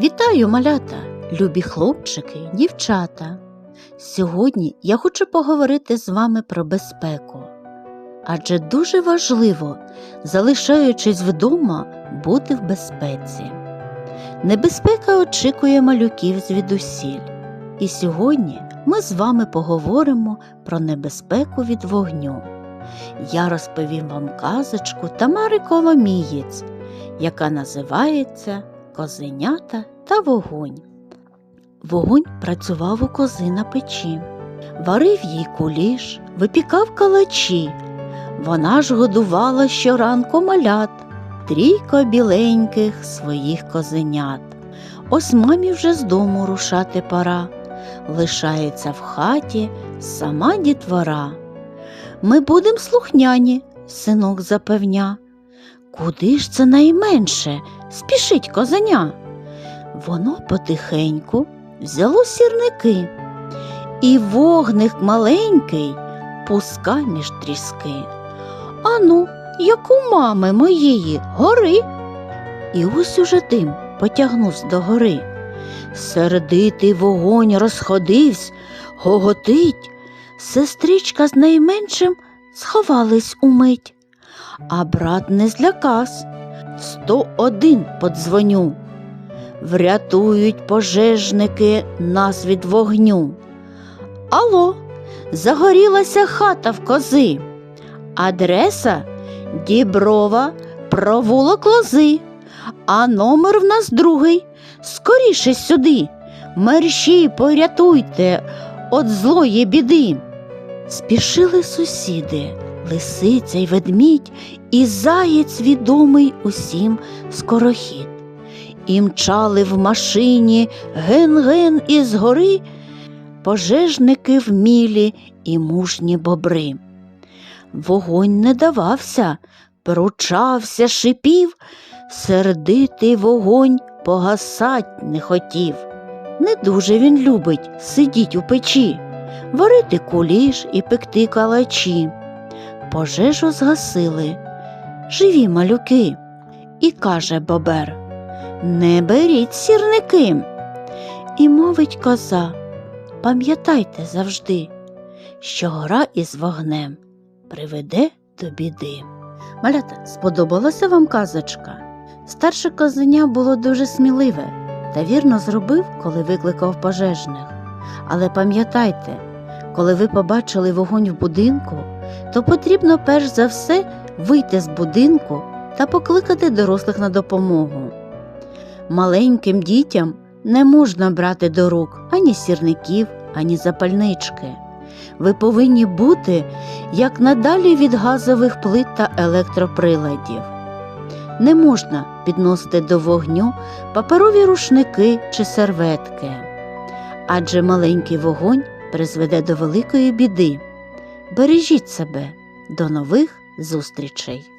Вітаю, малята, любі хлопчики, дівчата. Сьогодні я хочу поговорити з вами про безпеку. Адже дуже важливо, залишаючись вдома, бути в безпеці. Небезпека очікує малюків звідусіль. І сьогодні ми з вами поговоримо про небезпеку від вогню. Я розповім вам казочку Тамари Коломієць, яка називається Козенята та вогонь. Вогонь працював у кози на печі, варив їй куліш, випікав калачі. Вона ж годувала щоранку малят, трійко біленьких своїх козенят. Ось мамі вже з дому рушати пора. Лишається в хаті сама дітвора. Ми будем слухняні, синок запевня. Куди ж це найменше? Спішить козеня. Воно потихеньку взяло сірники, і вогник маленький пуска між тріски. Ану, як у мами моєї гори. І ось уже дим потягнувся до гори. Сердитий вогонь розходився, гоготить. Сестричка з найменшим сховались умить, а брат не злякавсь. Сто один подзвоню. Врятують пожежники нас від вогню. Алло, загорілася хата в кози. Адреса Діброва, провулок лози, а номер в нас другий. Скоріше сюди. Мерщій порятуйте от злої біди. Спішили сусіди, лисиця й ведмідь, і заєць відомий усім скорохід. І мчали в машині ген-ген із гори пожежники вмілі і мужні бобри. Вогонь не давався, пручався, шипів, сердитий вогонь погасать не хотів. Не дуже він любить сидіть у печі, варити куліш і пекти калачі. Пожежу згасили, живі малюки. І каже бобер Не беріть сірники. І мовить коза Пам'ятайте завжди, що гора із вогнем приведе до біди. Малята, сподобалася вам казочка? Старше козеня було дуже сміливе та вірно зробив, коли викликав пожежних. Але пам'ятайте, коли ви побачили вогонь в будинку, то потрібно перш за все вийти з будинку та покликати дорослих на допомогу. Маленьким дітям не можна брати до рук ані сірників, ані запальнички. Ви повинні бути як надалі від газових плит та електроприладів. Не можна підносити до вогню паперові рушники чи серветки, адже маленький вогонь призведе до великої біди. Бережіть себе, до нових зустрічей!